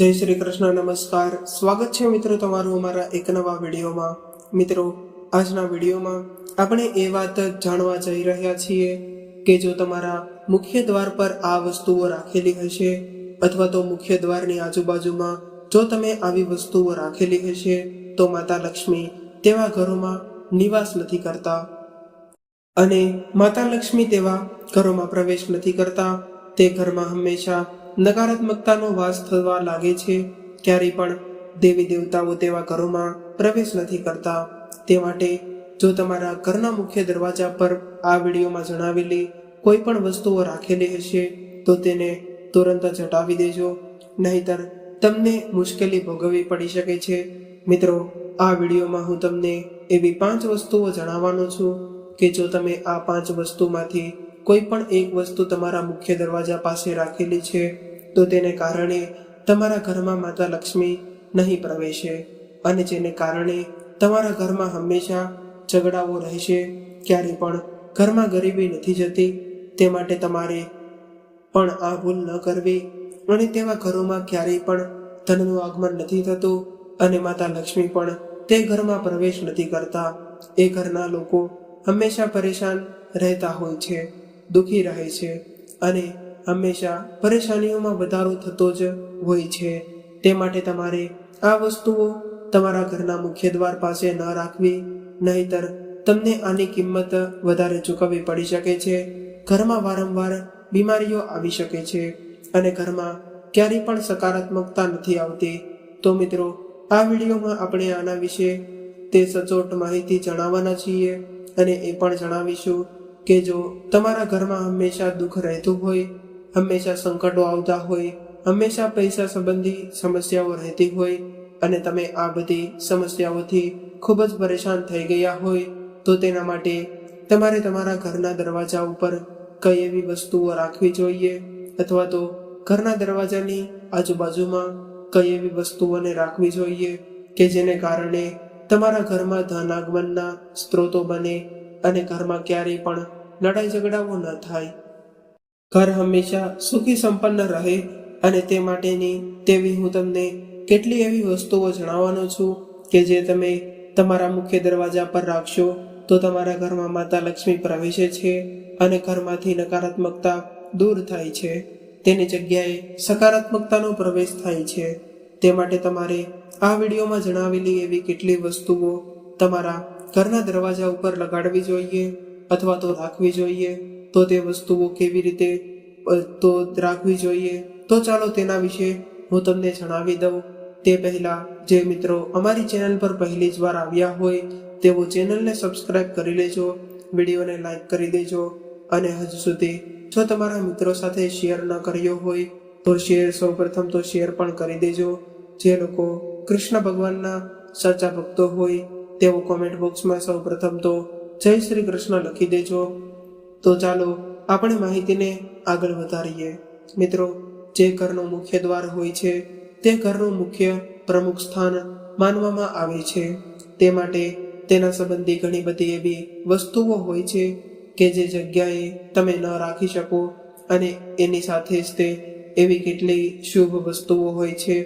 જય શ્રી કૃષ્ણ, નમસ્કાર. સ્વાગત છે મિત્રો તમારું અમારા એક નવા વિડીયોમાં. મિત્રો, આજના વિડીયોમાં આપણે એ વાત જાણવા જઈ રહ્યા છીએ કે જો તમારા મુખ્ય દ્વાર પર આ વસ્તુઓ રાખેલી હશે અથવા તો મુખ્ય દ્વારની આજુબાજુમાં જો તમે આવી વસ્તુઓ રાખેલી હશે, તો માતા લક્ષ્મી તેવા ઘરોમાં નિવાસ નથી કરતા. અને માતા લક્ષ્મી તેવા ઘરોમાં પ્રવેશ નથી કરતા. તે ઘરમાં હંમેશા નકારાત્મકતાનો વાસ થવા લાગે છે, ક્યારેય પણ દેવી દેવતાઓ તેવા ઘરોમાં પ્રવેશ નથી કરતા. તે માટે જો તમારા ઘરના મુખ્ય દરવાજા પર આ વિડીયોમાં જણાવેલી કોઈ પણ વસ્તુઓ રાખેલી હશે, તો તેને તુરંત જ હટાવી દેજો. નહીતર તમને મુશ્કેલી ભોગવવી પડી શકે છે. મિત્રો, આ વિડીયોમાં હું તમને એવી પાંચ વસ્તુઓ જણાવવાનો છું કે જો તમે આ પાંચ વસ્તુમાંથી કોઈ પણ એક વસ્તુ તમારા મુખ્ય દરવાજા પાસે રાખેલી છે તો તેને કારણે તમારા ઘરમાં માતા લક્ષ્મી નહીં પ્રવેશે અને જેને કારણે તમારા ઘરમાં હંમેશા ઝઘડાઓ રહેશે ક્યારે પણ ઘરમાં ગરીબી નથી જતી, તે માટે તમારે પણ આ ભૂલ ન કરવી અને તેવા ઘરોમાં ક્યારેય પણ ધનનું આગમન નથી થતું અને માતા લક્ષ્મી પણ તે ઘરમાં પ્રવેશ નથી કરતા. એ ઘરના લોકો હંમેશા પરેશાન રહેતા હોય છે, દુઃખી રહે છે અને હંમેશા પરેશાનીઓમાં વધારો થતો જ હોય છે. તે માટે તમારે આ વસ્તુઓ તમારા ઘરના મુખ્ય દ્વાર પાસે ન રાખવી, નહીતર તમને આની કિંમત વધારે ચૂકવવી પડી શકે છે. ઘરમાં વારંવાર બીમારીઓ આવી શકે છે અને ઘરમાં ક્યારેય પણ સકારાત્મકતા નથી આવતી. તો મિત્રો, આ વિડીયોમાં આપણે આના વિશે તે સચોટ માહિતી જણાવવાના છીએ અને એ પણ જણાવીશું કે જો તમારા ઘરમાં હંમેશા દુઃખ રહેતું હોય હંમેશા સંકટો આવતા હોય, હંમેશા પૈસા સંબંધી સમસ્યાઓ રહેતી હોય અને તમે આ બધી સમસ્યાઓથી ખૂબ જ પરેશાન થઈ ગયા હોય, તો તેના માટે તમારે તમારા ઘરના દરવાજા ઉપર કઈ એવી વસ્તુઓ રાખવી જોઈએ અથવા તો ઘરના દરવાજાની આજુબાજુમાં કઈ એવી વસ્તુઓને રાખવી જોઈએ કે જેને કારણે તમારા ઘરમાં ધન આગમનના સ્ત્રોતો બને અને ઘરમાં ક્યારેય પણ લડાઈ ઝઘડાઓ ન થાય. ઘર હંમેશા સુખી સંપન્ન રહે અને તે માટેની તેવી હું તમને કેટલી એવી વસ્તુઓ જણાવવાનો છું કે જે તમે તમારા મુખ્ય દરવાજા પર રાખશો તો તમારા ઘરમાં માતા લક્ષ્મી પ્રવેશે છે અને ઘરમાંથી નકારાત્મકતા દૂર થાય છે. તેની જગ્યાએ સકારાત્મકતાનો પ્રવેશ થાય છે. તે માટે તમારે આ વિડીયોમાં જણાવેલી એવી કેટલી વસ્તુઓ તમારા ઘરના દરવાજા ઉપર લગાડવી જોઈએ. અથવા તો રાખવી જોઈએ, તો તે વસ્તુઓ કેવી રીતે તો રાખવી જોઈએ. તો ચાલો તેના વિશે હું તમને જણાવી દઉં. તે પહેલા, જે મિત્રો અમારી ચેનલ પર પહેલી જ વાર આવ્યા હોય, તેઓ ચેનલને સબસ્ક્રાઇબ કરી લેજો, વિડીયોને લાઈક કરી દેજો, અને હજુ સુધી જો તમારા મિત્રો સાથે શેર ન કર્યો હોય, તો શેર સૌ પ્રથમ તો શેર પણ કરી દેજો. જે લોકો કૃષ્ણ ભગવાનના સાચા ભક્તો હોય, તેઓ કોમેન્ટ બોક્સમાં સૌ પ્રથમ તો જય શ્રી કૃષ્ણ લખી દેજો. તો ચાલો આપણે માહિતીને આગળ વધારીએ. મિત્રો, જે ઘરનું મુખ્ય દ્વાર હોય છે, તે ઘરનું મુખ્ય પ્રમુખ સ્થાન માનવામાં આવે છે. તે માટે તેના સંબંધી ઘણી બધી એવી વસ્તુઓ હોય છે કે જે જગ્યાએ તમે ન રાખી શકો અને એની સાથે જ તે એવી કેટલી શુભ વસ્તુઓ હોય છે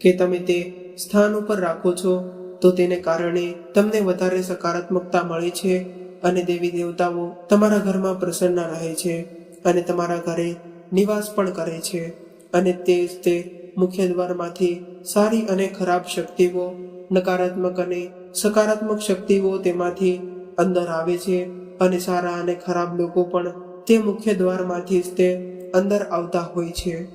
કે તમે તે સ્થાન ઉપર રાખો છો તો તેને કારણે તમને વધારે સકારાત્મકતા મળે છે અને દેવી દેવતાઓ તમારા ઘરમાં પ્રસન્ન રહે છે અને તમારા ઘરે નિવાસ પણ કરે છે. અને તે જ તે મુખ્ય દ્વારમાંથી સારી અને ખરાબ શક્તિઓ, નકારાત્મક અને સકારાત્મક શક્તિઓ તેમાંથી અંદર આવે છે અને સારા અને ખરાબ લોકો પણ તે મુખ્ય દ્વારમાંથી જ તે અંદર આવતા હોય છે.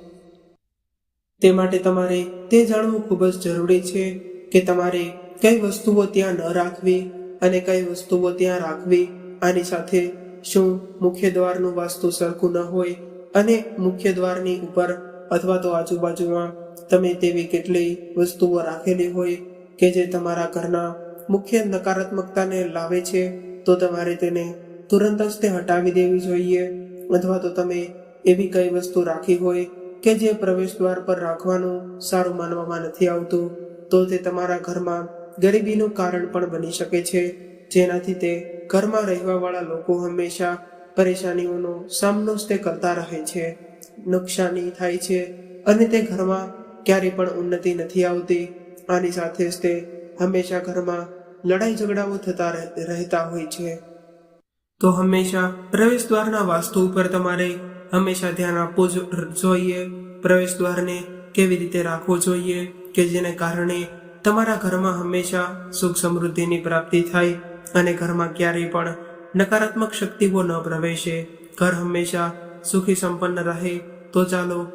તે માટે તમારે તે જાણવું ખૂબ જ જરૂરી છે કે તમારે કઈ વસ્તુઓ ત્યાં ન રાખવી અને કઈ વસ્તુઓ ત્યાં રાખવી, આની સાથે શું મુખ્ય દ્વારનું વાસ્તુ સરખું ન હોય અને મુખ્ય દ્વારની ઉપર અથવા તો આજુબાજુમાં તમે તેવી કેટલી વસ્તુઓ રાખેલી હોય કે જે તમારા ઘરના મુખ્ય નકારાત્મકતાને લાવે છે, તો તમારે તેને તુરંત જ તે હટાવી દેવી જોઈએ. અથવા તો તમે એવી કઈ વસ્તુ રાખી હોય કે જે પ્રવેશ દ્વાર પર રાખવાનું સારું માનવામાં નથી આવતું, તો તે તમારા ઘરમાં ગરીબીનું કારણ પણ બની શકે છે. જેનાથી તે ઘરમાં રહેવાવાળા લોકો હંમેશા પરેશાનીઓનો સામનો જ તે કરતા રહે છે. નુકસાની થાય છે અને તે ઘરમાં ક્યારેય પણ ઉન્નતિ નથી આવતી. આની સાથે જ તે હંમેશા ઘરમાં લડાઈ ઝઘડાઓ થતા રહે- રહેતા હોય છે. તો હંમેશા પ્રવેશ દ્વારના વાસ્તુ ઉપર તમારે હંમેશા ધ્યાન આપવું જોઈએ. પ્રવેશ દ્વારને કેવી રીતે રાખવો જોઈએ કે જેને કારણે તમારા ઘરમાં હંમેશા સુખ સમૃદ્ધિની પ્રાપ્તિ થાય અને ઘરમાં ક્યારેય પણ નકારાત્મક શક્તિઓ ન પ્રવેશે. ઘર હંમેશા સુખી સંપન્ન રહે. તો ચાલો,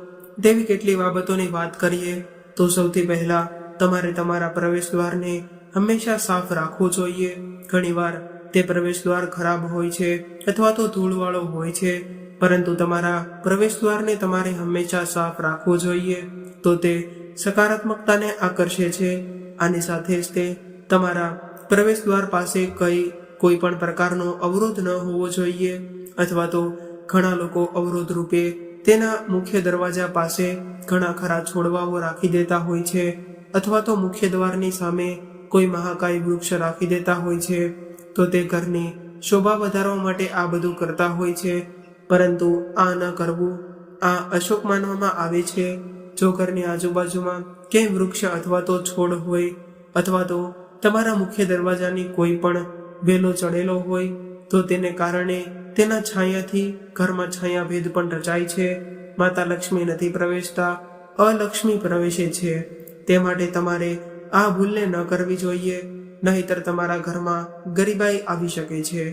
તેવી કેટલી બાબતોની વાત કરીએ, તો સૌથી પહેલા તમારે તમારા પ્રવેશ દ્વારને હંમેશા સાફ રાખવું જોઈએ. ઘણીવાર તે પ્રવેશ દ્વાર ખરાબ હોય છે અથવા તો ધૂળવાળો હોય છે, પરંતુ તમારા પ્રવેશ દ્વારને તમારે હંમેશા સાફ રાખવું જોઈએ. તો તે સકારાત્મકતાને આકર્ષે છે આની સાથે જ તે તમારા પ્રવેશ દ્વાર પાસે કઈ કોઈ પણ પ્રકારનો અવરોધ ન હોવો જોઈએ અથવા તો ઘણા લોકો અવરોધ રૂપે તેના મુખ્ય દરવાજા પાસે ઘણા ખરા છોડવાઓ રાખી દેતા હોય છે અથવા તો મુખ્ય દ્વારની સામે કોઈ મહાકાય વૃક્ષ રાખી દેતા હોય છે, તો તે ઘરની શોભા વધારવા માટે આ બધું કરતા હોય છે. પરંતુ આ ન કરવું આ અશોક માનવામાં આવે છે જો ઘરની આજુબાજુમાં ક્યાંય વૃક્ષ અથવા તો છોડ હોય અથવા તો તમારા મુખ્ય દરવાજાની કોઈ પણ વેલો ચડેલો હોય, તો તેને કારણે તેના છાયાથી ઘરમાં છાયા ભેદ પણ રચાય છે. માતા લક્ષ્મી નથી પ્રવેશતા, અલક્ષ્મી પ્રવેશે છે. તે માટે તમારે આ ભૂલને ન કરવી જોઈએ, નહીતર તમારા ઘરમાં ગરીબાઈ આવી શકે છે.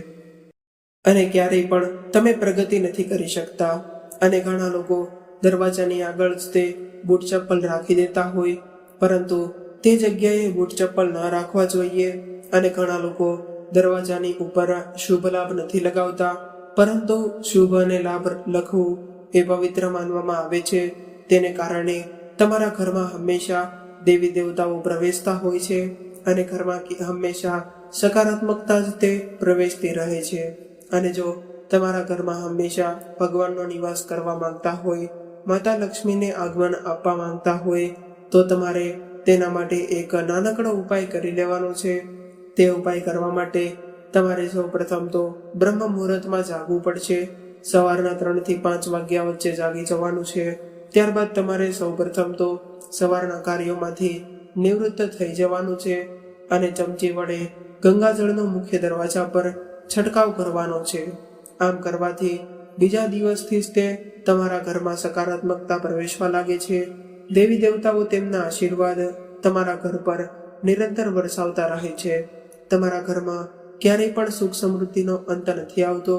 અને ક્યારેય પણ તમે પ્રગતિ નથી કરી શકતા. અને ઘણા લોકો દરવાજાની આગળ જ તે બૂટ ચપ્પલ રાખી દેતા હોય. પરંતુ તે જગ્યાએ બૂટ ચપ્પલ ન રાખવા જોઈએ અને ઘણા લોકો દરવાજાની ઉપર શુભ લાભ નથી લગાવતા. પરંતુ શુભ અને લાભ લખવું એ પવિત્ર માનવામાં આવે છે. તેને કારણે તમારા ઘરમાં હંમેશા દેવી દેવતાઓ પ્રવેશતા હોય છે અને ઘરમાં હંમેશા સકારાત્મકતા જ તે પ્રવેશતી રહે છે. અને જો તમારા ઘરમાં હંમેશા ભગવાનનો નિવાસ કરવા માંગતા હોય માતા લક્ષ્મીને આગમન આપવા માંગતા હોય તો તમારે તેના માટે એક નાનકડો ઉપાય કરી લેવાનો છે. તે ઉપાય કરવા માટે તમારે સૌ પ્રથમ તો બ્રહ્મ મુહૂર્તમાં જાગવું પડશે. સવારના ત્રણથી પાંચ વાગ્યા વચ્ચે જાગી જવાનું છે. ત્યારબાદ તમારે સૌ પ્રથમ તો સવારના કાર્યોમાંથી નિવૃત્ત થઈ જવાનું છે અને ચમચી વડે ગંગાજળનો મુખ્ય દરવાજા પર છંટકાવ કરવાનો છે. આમ કરવાથી બીજા દિવસથી જ તે તમારા ઘરમાં સકારાત્મકતા પ્રવેશવા લાગે છે. દેવી દેવતાઓ તેમના આશીર્વાદ તમારા ઘર પર નિરંતર વરસાવતા રહે છે. તમારા ઘરમાં ક્યારેય પણ સુખ સમૃદ્ધિનો અંત નથી આવતો,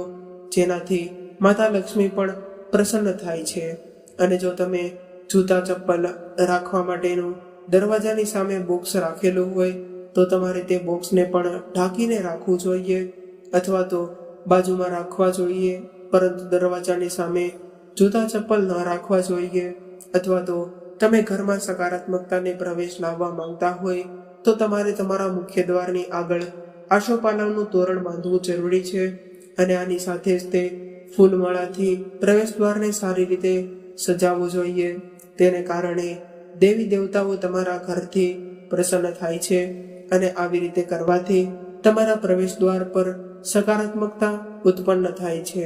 જેનાથી માતા લક્ષ્મી પણ પ્રસન્ન થાય છે. અને જો તમે જૂતા ચપ્પલ રાખવા માટેનું દરવાજાની સામે બોક્સ રાખેલું હોય, તો તમારે તે બોક્સને પણ ઢાંકીને રાખવું જોઈએ, અથવા તો બાજુમાં રાખવા જોઈએ. પરંતુ દરવાજાની સામે જૂતા ચપ્પલ ન રાખવા જોઈએ અથવા તો તમે ઘરમાં સકારાત્મકતાને પ્રવેશ લાવવા માંગતા હોય, તો તમારે તમારા મુખ્ય દ્વારની આગળ આશોપાલવનું તોરણ બાંધવું જરૂરી છે અને આની સાથે જ તે ફૂલમાળાથી પ્રવેશ દ્વારને સારી રીતે સજાવવું જોઈએ. તેને કારણે દેવી દેવતાઓ તમારા ઘરથી પ્રસન્ન થાય છે અને આવી રીતે કરવાથી તમારા પ્રવેશ દ્વાર પર સકારાત્મકતા ઉત્પન્ન થાય છે.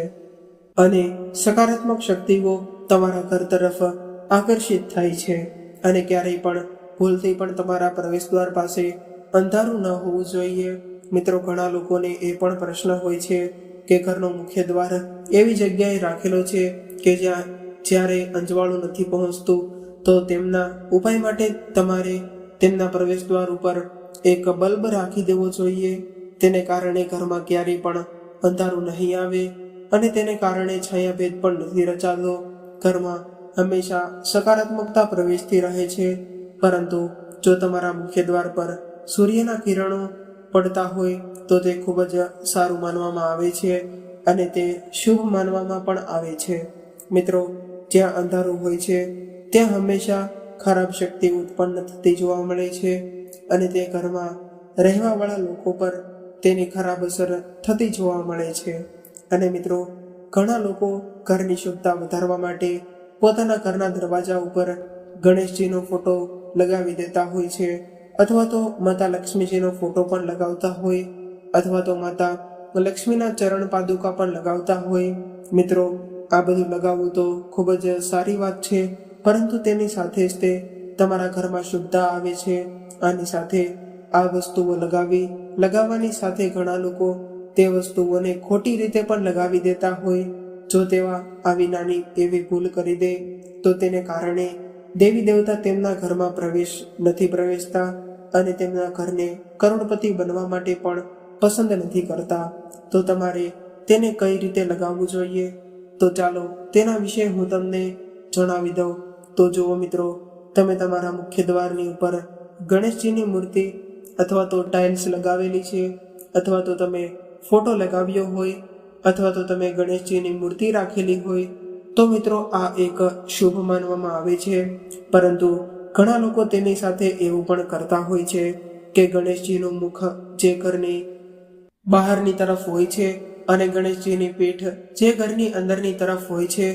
અને સકારાત્મક શક્તિઓ તમારા ઘર તરફ આકર્ષિત થાય છે. અને ક્યારેય પણ ભૂલથી પણ તમારા પ્રવેશ દ્વાર પાસે અંધારું ન હોવું જોઈએ. મિત્રો, ઘણા લોકોને એ પણ પ્રશ્ન હોય છે કે ઘરનો મુખ્ય દ્વાર એવી જગ્યાએ રાખેલો છે કે જ્યાં જ્યારે અંજવાળું નથી પહોંચતું, તો તેમના ઉપાય માટે તમારે તેમના પ્રવેશ દ્વાર ઉપર એક બલ્બ રાખી દેવો જોઈએ. તેને કારણે ઘરમાં ક્યારેય પણ અંધારું નહીં આવે. અને તેને કારણે છાયાભેદ પણ નથી રચાતો. ઘરમાં હંમેશા સકારાત્મકતા પ્રવેશતી રહે છે. પરંતુ જો તમારા મુખ્ય દ્વાર પર સૂર્યના કિરણો પડતા હોય, તો તે ખૂબ જ સારું માનવામાં આવે છે અને તે શુભ માનવામાં પણ આવે છે. મિત્રો, જ્યાં અંધારું હોય છે, ત્યાં હંમેશા ખરાબ શક્તિ ઉત્પન્ન થતી જોવા મળે છે અને તે ઘરમાં રહેવાવાળા લોકો પર તેની ખરાબ અસર થતી જોવા મળે છે. અને મિત્રો, ઘણા લોકો ઘરની શુભતા વધારવા માટે પોતાના ઘરના દરવાજા ઉપર ગણેશજીનો ફોટો લગાવી દેતા હોય છે અથવા તો માતા લક્ષ્મીજીનો ફોટો પણ લગાવતા હોય અથવા તો માતા લક્ષ્મીના ચરણ પાદુકા પણ લગાવતા હોય. મિત્રો, આ બધું લગાવવું તો ખૂબ જ સારી વાત છે, પરંતુ તેની સાથે જ તે તમારા ઘરમાં શુદ્ધતા આવે છે. આની સાથે આ વસ્તુઓ લગાવી, લગાવવાની સાથે ઘણા લોકો તે વસ્તુઓને ખોટી રીતે પણ લગાવી દેતા હોય, જો તેવા આવી નાની એવી ભૂલ કરી દે, તો તેને કારણે દેવી દેવતા તેમના ઘરમાં પ્રવેશ નથી પ્રવેશતા અને તેમના ઘરને કરોડપતિ બનવા માટે પણ પસંદ નથી કરતા. તો તમારે તેને કઈ રીતે લગાવવું જોઈએ? તો ચાલો, તેના વિશે હું તમને જણાવી દઉં. તો જુઓ મિત્રો, તમે તમારા મુખ્ય દ્વારની ઉપર ગણેશજીની મૂર્તિ અથવા તો ટાઇલ્સ લગાવેલી છે, અથવા તો તમે ફોટો લગાવ્યો હોય અથવા તો તમે ગણેશજીની મૂર્તિ રાખેલી હોય, તો મિત્રો આ એક શુભ માનવામાં આવે છે. પરંતુ ઘણા લોકો તેની સાથે એવું પણ કરતા હોય છે કે ગણેશજીનું મુખ જે ઘરની બહારની તરફ હોય છે અને ગણેશજીની પીઠ જે ઘરની અંદરની તરફ હોય છે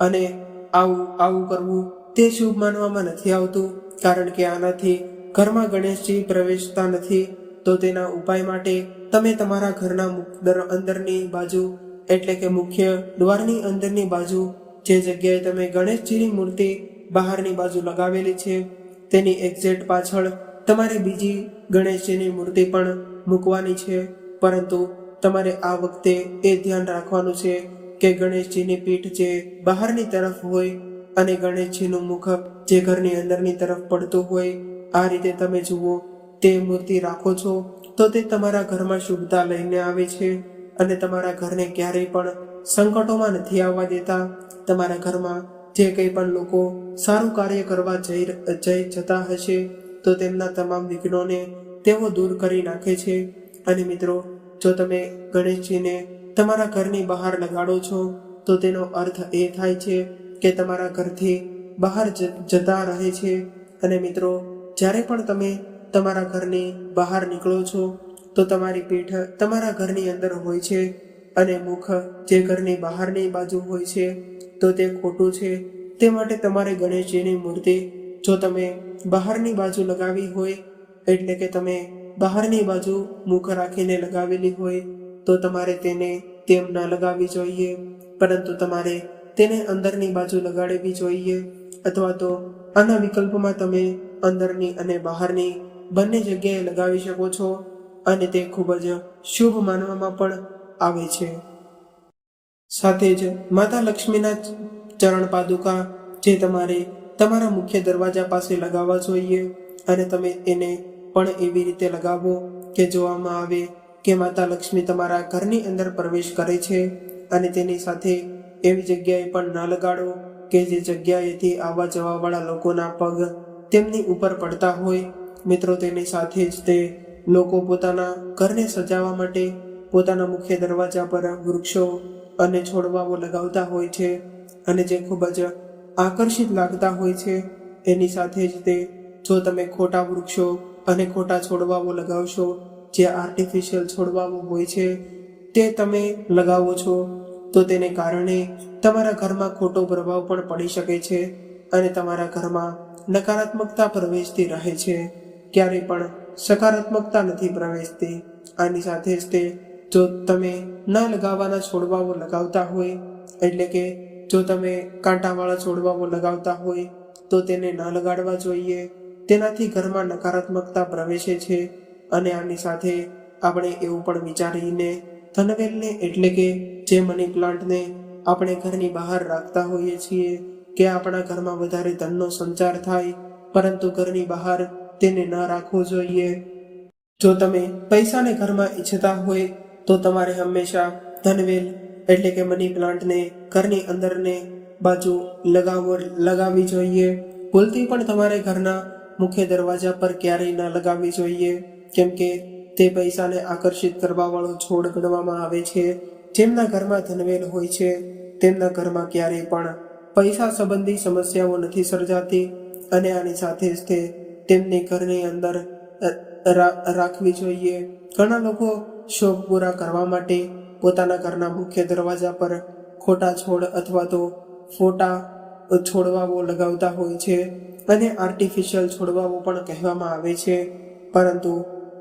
અને આવું આવું કરવું તે શુભ માનવામાં નથી આવતું, કારણ કે આનાથી ઘરમાં ગણેશજી પ્રવેશતા નથી, તો તેના ઉપાય માટે તમે તમારા ઘરના દર- અંદરની બાજુ, એટલે કે મુખ્ય દ્વારની અંદરની બાજુ, જે જગ્યાએ તમે ગણેશજીની મૂર્તિ બહારની બાજુ લગાવેલી છે, તેની એક્ઝેક્ટ પાછળ તમારે બીજી ગણેશજીની મૂર્તિ પણ મૂકવાની છે. પરંતુ તમારે આ વખતે એ ધ્યાન રાખવાનું છે કે ગણેશજીની પીઠ જે બહારની તરફ હોય અને ગણેશજીનું મુખ જે ઘરની અંદરની તરફ પડતું હોય, આ રીતે તમે જુઓ, તે મૂર્તિ રાખો છો. તો તે તમારા ઘરમાં શુભતા લઈને આવે છે અને તમારા ઘરને ક્યારેય પણ સંકટોમાં નથી આવવા દેતા. તમારા ઘરમાં જે કંઈ પણ લોકો સારું કાર્ય કરવા જઈ જઈ જતા હશે, તો તેમના તમામ વિઘ્નોને તેઓ દૂર કરી નાખે છે. અને મિત્રો, જો તમે ગણેશજીને તમારા ઘરની બહાર લગાડો છો, તો તેનો અર્થ એ થાય છે કે તમારા ઘરથી બહાર જતા રહે છે. અને મિત્રો, જ્યારે પણ તમે તમારા ઘરની બહાર નીકળો છો, તો તમારી પીઠ તમારા ઘરની અંદર હોય છે અને મુખ જે ઘરની બહારની બાજુ હોય છે, તો તે ખોટું છે. તે માટે તમારે ગણેશજીની મૂર્તિ જો તમે બહારની બાજુ લગાવી હોય, એટલે કે તમે બહારની બાજુ મુખ રાખીને લગાવેલી હોય, તો તમારે તેને તેમ ન લગાવવી જોઈએ, પરંતુ તમારે તેને અંદરની બાજુ લગાડવી જોઈએ. અથવા તો આના વિકલ્પમાં તમે અંદરની અને બહારની બંને જગ્યાએ લગાવી શકો છો અને તે ખૂબ જ શુભ માનવામાં પણ આવે છે. સાથે જ માતા લક્ષ્મીના ચરણ પાદુકા જે તમારે તમારા મુખ્ય દરવાજા પાસે લગાવવા જોઈએ અને તમે એને પણ એવી રીતે લગાવો કે જોવામાં આવે કે માતા લક્ષ્મી તમારા ઘરની અંદર પ્રવેશ કરે છે અને તેની સાથે એવી જગ્યાએ પણ ન લગાડો કે જે જગ્યાએથી આવવા જવાવાળા લોકોના પગ તેમની ઉપર પડતા હોય મિત્રો, તેની સાથે જ તે લોકો પોતાના ઘરને સજાવવા માટે પોતાના મુખ્ય દરવાજા પર વૃક્ષો અને છોડવાઓ લગાવતા હોય છે અને જે ખૂબ જ આકર્ષિત લાગતા હોય છે. એની સાથે જ તે, જો તમે ખોટા વૃક્ષો અને ખોટા છોડવાઓ લગાવશો, જે આર્ટિફિશિયલ છોડવાઓ હોય છે, તે તમે લગાવો છો, તો તેને કારણે તમારા ઘરમાં ખોટો પ્રભાવ પણ પડી શકે છે અને તમારા ઘરમાં નકારાત્મકતા પ્રવેશતી રહે છે. ક્યારેય પણ સકારાત્મકતા નથી પ્રવેશતી. આની સાથે જ તે જો તમે ન લગાવવાના છોડવાઓ લગાવતા હોય, એટલે કે જો તમે કાંટાવાળા છોડવાઓ લગાવતા હોય, તો તેને ન લગાડવા જોઈએ. તેનાથી ઘરમાં નકારાત્મકતા પ્રવેશે છે અને આની સાથે આપણે એવું પણ વિચારીને ધનવેલને એટલે કે જે મની પ્લાન્ટને આપણે ઘરની બહાર રાખતા હોઈએ છીએ કે આપણા ઘરમાં વધારે ધનનો સંચાર થાય, પરંતુ ઘરની બહાર તેને ન રાખવો જોઈએ. જો તમે પૈસાને ઘરમાં ઈચ્છતા હોય, તો તમારે હંમેશા ધનવેલ એટલે કે મની પ્લાન્ટને ઘરની અંદરને બાજુ લગાવો લગાવવી જોઈએ. ભૂલથી પણ તમારે ઘરના મુખ્ય દરવાજા પર ક્યારેય ન લગાવવી જોઈએ, કેમ કે તે પૈસાને આકર્ષિત કરવાવાળો છોડ ગણવામાં આવે છે. જેમના ઘરમાં ધનવેલ હોય છે, તેમના ઘરમાં ક્યારેય પણ પૈસા સંબંધી સમસ્યાઓ નથી સર્જાતી અને આની સાથે જ તે તેમની ઘરની અંદર રાખવી જોઈએ. ઘણા લોકો શોખ પૂરા કરવા માટે પોતાના ઘરના મુખ્ય દરવાજા પર ખોટા છોડ અથવા તો ફોટા છોડવાઓ લગાવતા હોય છે અને આર્ટિફિશિયલ છોડવાઓ પણ કહેવામાં આવે છે. પરંતુ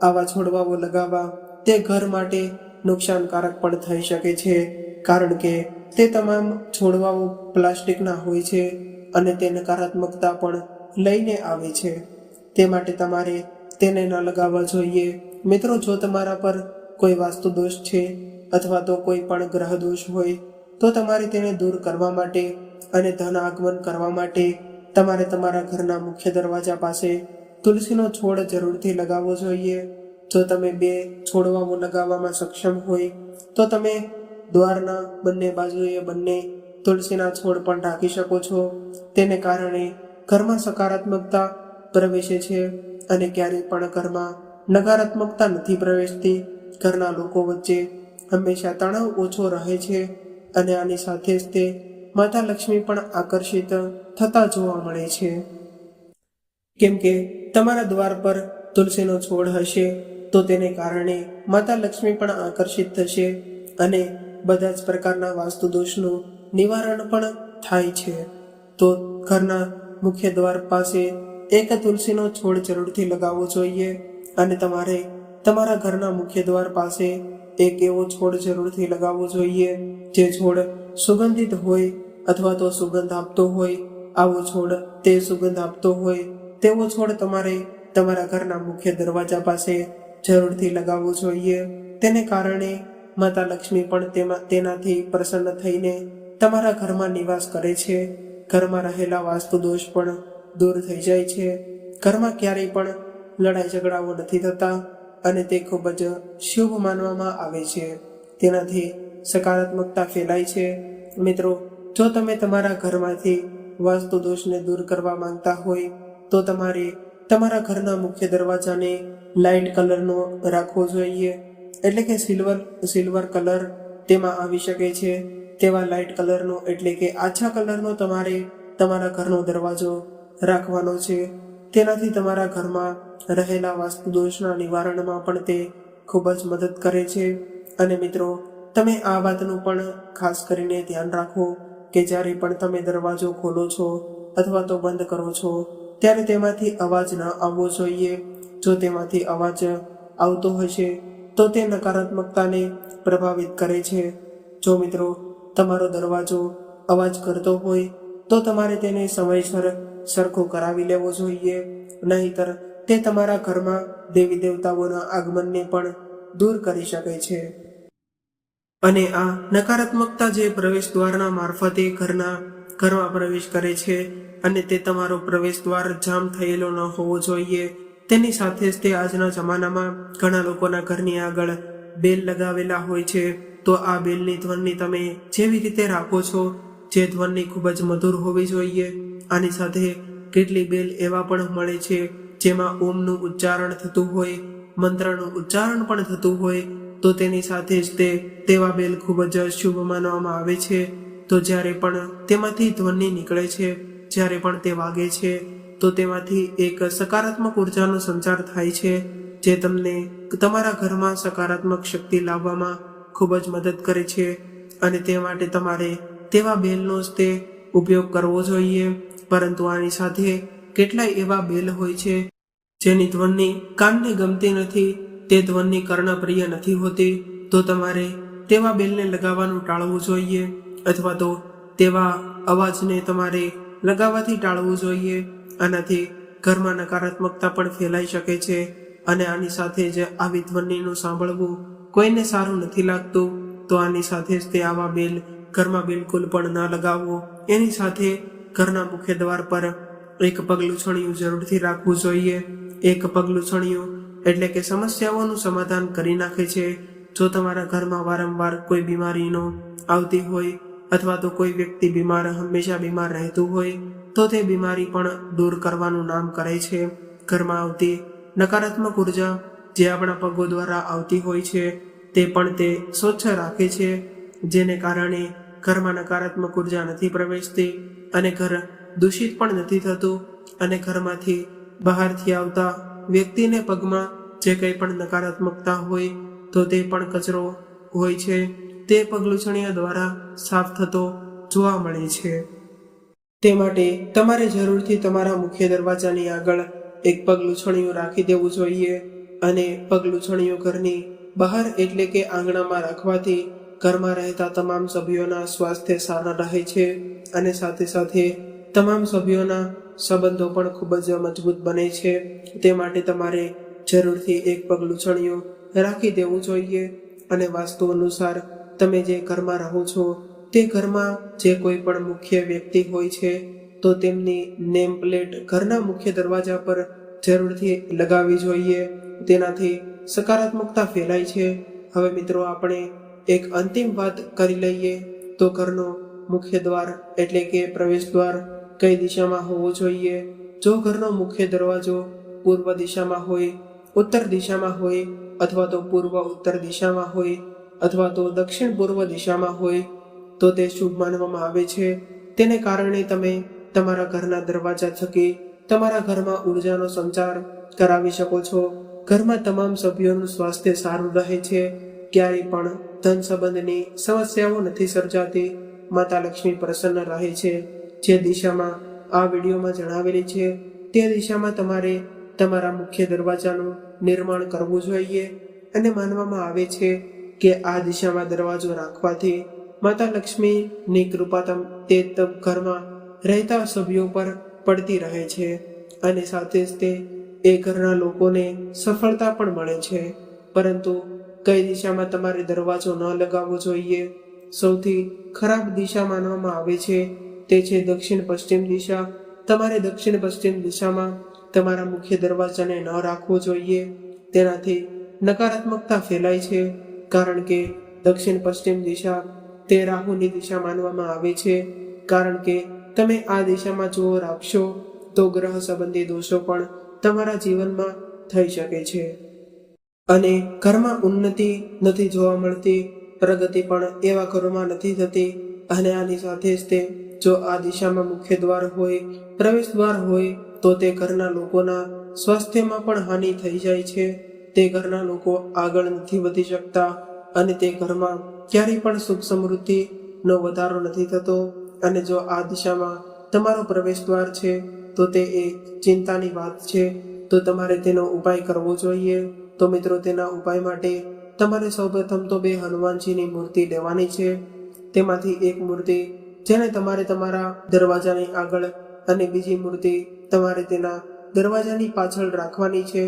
આવા છોડવાઓ લગાવવા તે ઘર માટે નુકસાનકારક પણ થઈ શકે છે, કારણ કે તે તમામ છોડવાઓ પ્લાસ્ટિકના હોય છે અને તે નકારાત્મકતા પણ લઈને આવે છે. તે માટે તમારે તેને ન લગાવવા જોઈએ. મિત્રો, જો તમારા પર કોઈ વાસ્તુ દોષ છે અથવા તો કોઈ પણ ગ્રહ દોષ હોય, તો તમારે તેને દૂર કરવા માટે અને ધન આગમન કરવા માટે તમારે તમારા ઘરના મુખ્ય દરવાજા પાસે તુલસીનો છોડ જરૂરથી લગાવવો જોઈએ. જો તમે બે છોડવાઓ લગાવવામાં સક્ષમ હોય, તો તમે દ્વારના બંને બાજુએ બંને તુલસીના છોડ પણ રાખી શકો છો. તેને કારણે ઘરમાં સકારાત્મકતા પ્રવેશે છે અને ક્યારેય પણ ઘરમાં નકારાત્મકતા નથી પ્રવેશતી. ઘરના લોકો વચ્ચે હંમેશા તણાવ ઓછો રહે છે અને આની સાથે જ તે માતા લક્ષ્મી પણ આકર્ષિત થતા જોવા મળે છે. કેમ કે તમારા દ્વાર પર તુલસીનો છોડ હશે, તો તેને કારણે માતા લક્ષ્મી પણ આકર્ષિત થશે અને બધા જ પ્રકારના વાસ્તુ દોષનું નિવારણ પણ થાય છે. તો ઘરના મુખ્ય દ્વાર પાસે એક તુલસીનો છોડ જરૂરથી લગાવવો જોઈએ અને તમારે તમારા ઘરના મુખ્ય દ્વાર પાસે એક એવો છોડ જરૂરથી લગાવવો જોઈએ. જે છોડ સુગંધિત હોય અથવા તો સુગંધ આપતો હોય, આવો છોડ તે સુગંધ આપતો હોય, તેવો છોડ તમારે તમારા ઘરના મુખ્ય દરવાજા પાસે જરૂરથી લગાવવો જોઈએ. તેને કારણે માતા લક્ષ્મી પણ તેમાં તેનાથી પ્રસન્ન થઈને તમારા ઘરમાં નિવાસ કરે છે. ઘરમાં રહેલા વાસ્તુ દોષ પણ દૂર થઈ જાય છે. ઘરમાં ક્યારેય પણ લડાઈ ઝઘડાઓ નથી થતા અને તે ખૂબ જ શુભ માનવામાં આવે છે. તેનાથી સકારાત્મકતા ફેલાય છે. મિત્રો, જો તમે તમારા ઘરમાંથી વાસ્તુ દોષને દૂર કરવા માંગતા હોય, તો તમારે તમારા ઘરના મુખ્ય દરવાજાને લાઇટ કલરનો રાખવો જોઈએ. એટલે કે સિલ્વર સિલ્વર કલર તેમાં આવી શકે છે. તેવા લાઇટ કલરનો એટલે કે આછા કલરનો તમારે તમારા ઘરનો દરવાજો રાખવાનો છે. તેનાથી તમારા ઘરમાં રહેલા વાસ્તુ દોષના નિવારણમાં પણ તે ખૂબ જ મદદ કરે છે. અને મિત્રો, તમે આ વાતનું પણ ખાસ કરીને ધ્યાન રાખો કે જ્યારે પણ તમે દરવાજો ખોલો છો અથવા તો બંધ કરો છો, ત્યારે તેમાંથી અવાજ ન આવવો જોઈએ. જો તેમાંથી અવાજ આવતો હશે, તો તે નકારાત્મકતાને પ્રભાવિત કરે છે. જો મિત્રો, તમારો દરવાજો અવાજ કરતો હોય, તો તમારે તેને સમયસર સરખો કરાવી લેવો જોઈએ. નહીતર તે તમારા ઘરમાં દેવી દેવતાઓના આગમનને પણ દૂર કરી શકે છે. અને આ નકારાત્મકતા જે પ્રવેશ દ્વારના મારફતે ઘરના ઘરમાં પ્રવેશ કરે છે અને તે તમારો પ્રવેશ દ્વાર જામ થયેલો ન હોવો જોઈએ, તેની સાથે જ તે આજના જમાનામાં ઘણા લોકોના ઘરની આગળ બેલ લગાવેલા હોય છે. તો આ બેલની ધ્વનિ તમે જેવી રીતે રાખો છો જે ધ્વનિ ખૂબ જ મધુર હોવી જોઈએ. આની સાથે કેટલી બેલ એવા પણ મળે છે, જેમાં ઓમનું ઉચ્ચારણ થતું હોય, મંત્રનું ઉચ્ચારણ પણ થતું હોય, તો તેની સાથે જ તે, તેવા બેલ ખૂબ જ શુભ માનવામાં આવે છે. તો જ્યારે પણ તેમાંથી ધ્વનિ નીકળે છે, જ્યારે પણ તે વાગે છે, તો તેમાંથી એક સકારાત્મક ઉર્જાનો સંચાર થાય છે, જે તમને તમારા ઘરમાં સકારાત્મક શક્તિ લાવવામાં ખૂબ જ મદદ કરે છે. અને તે માટે તમારે તેવા બેલનો જ તે ઉપયોગ કરવો જોઈએ. પરંતુ આની સાથે કેટલાય એવા બેલ હોય છે, જેની ધ્વનિ કાનને ગમતી નથી, તે ધ્વનિ કર્ણપ્રિય નથી હોતી, તો તમારે તેવા બેલને લગાવવાનું ટાળવું જોઈએ, અથવા તો તેવા અવાજને તમારે લગાવવાથી ટાળવું જોઈએ. આનાથી ઘરમાં નકારાત્મકતા પણ ફેલાઈ શકે છે, અને આની સાથે જ આવી ધ્વનિનું સાંભળવું કોઈને સારું નથી લાગતું. તો આની સાથે જ તે આવા બેલ ઘરમાં બિલકુલ પણ ન લગાવવો. એની સાથે ઘરના મુખ્ય દ્વાર પર એક પગલું છણિયું જરૂરથી રાખવું જોઈએ. એક પગલું છણિયું એટલે કે સમસ્યાઓનું સમાધાન કરી નાખે છે. જો તમારા ઘરમાં વારંવાર કોઈ બીમારીનો આવતી હોય અથવા તો કોઈ વ્યક્તિ બીમાર, હંમેશા બીમાર રહેતું હોય, તો તે બીમારી પણ દૂર કરવાનું નામ કરે છે. ઘરમાં આવતી નકારાત્મક ઊર્જા જે આપણા પગો દ્વારા આવતી હોય છે, તે પણ તે સ્વચ્છ રાખે છે, જેને કારણે ઘરમાં નકારાત્મક ઊર્જા નથી પ્રવેશતી અને ઘર દૂષિત પણ નથી થતું અને ઘરમાંથી બહારથી આવતા વ્યક્તિને પગમાં જે કંઈ પણ નકારાત્મકતા હોય તો તે પણ કચરો હોય છે. તે પગલુંછણીઓ દ્વારા સાફ થતો જોવા મળે છે. તે માટે તમારે જરૂરથી તમારા મુખ્ય દરવાજાની આગળ એક પગલૂછણિયું રાખી દેવું જોઈએ અને પગલુંછણીયું ઘરની બહાર એટલે કે આંગણામાં રાખવાથી ઘરમાં રહેતા તમામ સભ્યોના સ્વાસ્થ્ય સારા રહે છે અને સાથે સાથે તમામ સભ્યોના સંબંધો પણ ખૂબ જ મજબૂત બને છે. તે માટે તમારે જરૂરથી એક પગલું છણિયું રાખી દેવું જોઈએ અને વાસ્તુ અનુસાર તમે જે ઘરમાં રહો છો, તે ઘરમાં જે કોઈ પણ મુખ્ય વ્યક્તિ હોય છે, તો તેમની નેમ પ્લેટ ઘરના મુખ્ય દરવાજા પર જરૂરથી લગાવવી જોઈએ. તેનાથી સકારાત્મકતા ફેલાય છે. હવે મિત્રો, આપણે એક અંતિમ વાત કરી લઈએ તો ઘરનો મુખ્ય દ્વાર એટલે કે પ્રવેશ દ્વાર કઈ દિશામાં હોવો જોઈએ? જો ઘરનો મુખ્ય દરવાજો પૂર્વ દિશામાં હોય, ઉત્તર દિશામાં હોય અથવા તો પૂર્વ ઉત્તર દિશામાં હોય અથવા તો દક્ષિણ પૂર્વ દિશામાં હોય, તો તે શુભ માનવામાં આવે છે. તેને કારણે તમે તમારા ઘરના દરવાજા થકી તમારા ઘરમાં ઉર્જાનો સંચાર કરાવી શકો છો. ઘરમાં તમામ સભ્યોનું સ્વાસ્થ્ય સારું રહે છે. ક્યારેય પણ ધન સંબંધની સમસ્યાઓ નથી સર્જાતી. માતા લક્ષ્મી પ્રસન્ન રહે છે. જે દિશામાં આ વિડીયોમાં જણાવેલી છે, તે દિશામાં તમારે તમારા મુખ્ય દરવાજાનું નિર્માણ કરવું જોઈએ અને માનવામાં આવે છે કે આ દિશામાં દરવાજો રાખવાથી માતા લક્ષ્મીની કૃપા તમ, તે ઘરમાં રહેતા સભ્યો પર પડતી રહે છે અને સાથે જ તે એ ઘરના લોકોને સફળતા પણ મળે છે. પરંતુ કઈ દિશામાં તમારે દરવાજો ન લગાવવો જોઈએ? સૌથી ખરાબ દિશા માનવામાં આવે છે તે છે દક્ષિણ પશ્ચિમ દિશા. તમારે દક્ષિણ પશ્ચિમ દિશામાં તમારા મુખ્ય દરવાજાને ન રાખવો જોઈએ. તેનાથી નકારાત્મકતા ફેલાય છે, કારણ કે દક્ષિણ પશ્ચિમ દિશા તે રાહુની દિશા માનવામાં આવે છે. કારણ કે તમે આ દિશામાં જો રાખશો તો ગ્રહ સંબંધી દોષો પણ તમારા જીવનમાં થઈ શકે છે. અને ઘરમાં ઉન્નતિ નથી જોવા મળતી, પ્રગતિ પણ એવા ઘરોમાં નથી થતી. અને આની સાથે જ તે જો આ દિશામાં મુખ્ય દ્વાર હોય, પ્રવેશ દ્વાર હોય, તો તે ઘરના લોકોના સ્વાસ્થ્યમાં પણ હાનિ થઈ જાય છે. તે ઘરના લોકો આગળ નથી વધી શકતા અને તે ઘરમાં ક્યારેય પણ સુખ સમૃદ્ધિનો વધારો નથી થતો. અને જો આ દિશામાં તમારો પ્રવેશ દ્વાર છે, તો તે એક ચિંતાની વાત છે. તો તમારે તેનો ઉપાય કરવો જોઈએ. તો મિત્રો, તેના ઉપાય માટે તમારે સૌપ્રથમ તો બે હનુમાનજીની મૂર્તિ લેવાની છે. તેમાંથી એક મૂર્તિ જેને તમારે તમારા દરવાજાની આગળ અને બીજી મૂર્તિ તમારે તેના દરવાજાની પાછળ રાખવાની છે.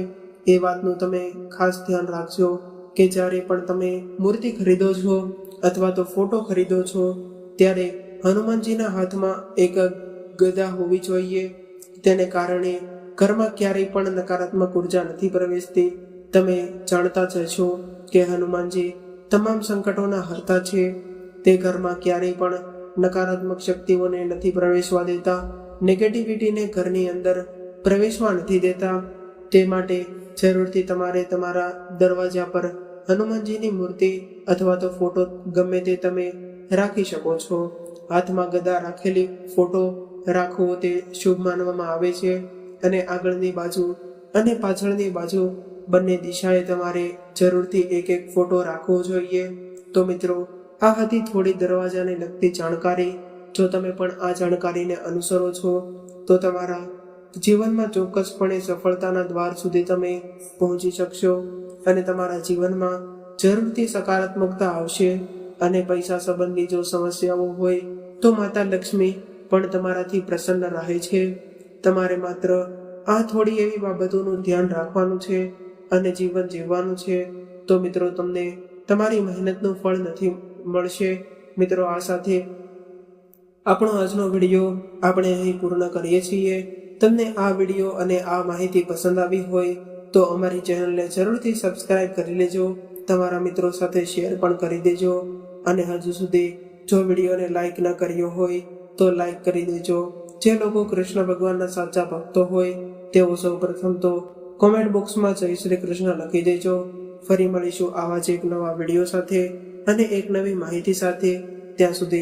એ વાતનું તમે ખાસ ધ્યાન રાખજો કે જ્યારે પણ તમે મૂર્તિ ખરીદો છો અથવા તો ફોટો ખરીદો છો, ત્યારે હનુમાનજીના હાથમાં એક ગદા હોવી જોઈએ. તેને કારણે ઘરમાં ક્યારેય પણ નકારાત્મક ઊર્જા નથી પ્રવેશતી. તમે જાણતા જ છો કે હનુમાનજી તમામ સંકટોના હરતા છે. તે ઘરમાં ક્યારેય પણ નકારાત્મક શક્તિઓને નથી પ્રવેશવા દેતા નેગેટિવિટીને ઘરની અંદર પ્રવેશવા નથી દેતા. તે માટે જરૂરથી તમારે તમારા દરવાજા પર હનુમાનજીની મૂર્તિ અથવા તો ફોટો ગમે તે તમે રાખી શકો છો. હાથમાં ગદા રાખેલી ફોટો રાખવો તે શુભ માનવામાં આવે છે. અને આગળની બાજુ અને પાછળની બાજુ બંને દિશાએ તમારે જરૂરથી એક એક ફોટો રાખવો જોઈએ. તો મિત્રો, આ હતી થોડી દરવાજાને લગતી જાણકારી. જો તમે પણ આ જાણકારીને અનુસરો છો, તો તમારા જીવનમાં ચોક્કસપણે સફળતાના દ્વાર સુધી તમે પહોંચી શકશો અને તમારા જીવનમાં જરૂરથી સકારાત્મકતા આવશે અને પૈસા સંબંધી જો સમસ્યાઓ હોય, તો માતા લક્ષ્મી પણ તમારાથી પ્રસન્ન રહે છે. તમારે માત્ર આ થોડી એવી બાબતોનું ધ્યાન રાખવાનું છે અને જીવન જીવવાનું છે. તો મિત્રો, તમને તમારી મહેનતનું ફળ નથી મળશે. મિત્રો, આ સાથે આપણો આજનો વીડિયો આપણે અહીં પૂર્ણ કરીએ છીએ. તમને આ વીડિયો અને આ માહિતી પસંદ આવી હોય, તો અમારી ચેનલને જરૂરથી સબસ્ક્રાઇબ કરી લેજો. તમારા મિત્રો સાથે શેર પણ કરી દેજો. અને હજુ સુધી જો વિડીયોને લાઈક ન કર્યો હોય, તો લાઈક કરી દેજો. જે લોકો કૃષ્ણ ભગવાનના સાચા ભક્તો હોય, તેઓ સૌ પ્રથમ તો કોમેન્ટ બોક્સમાં જય શ્રી કૃષ્ણ લખી દેજો. ફરી મળીશું આવા જ એક નવા વીડિયો સાથે અને એક નવી માહિતી સાથે. ત્યાં સુધી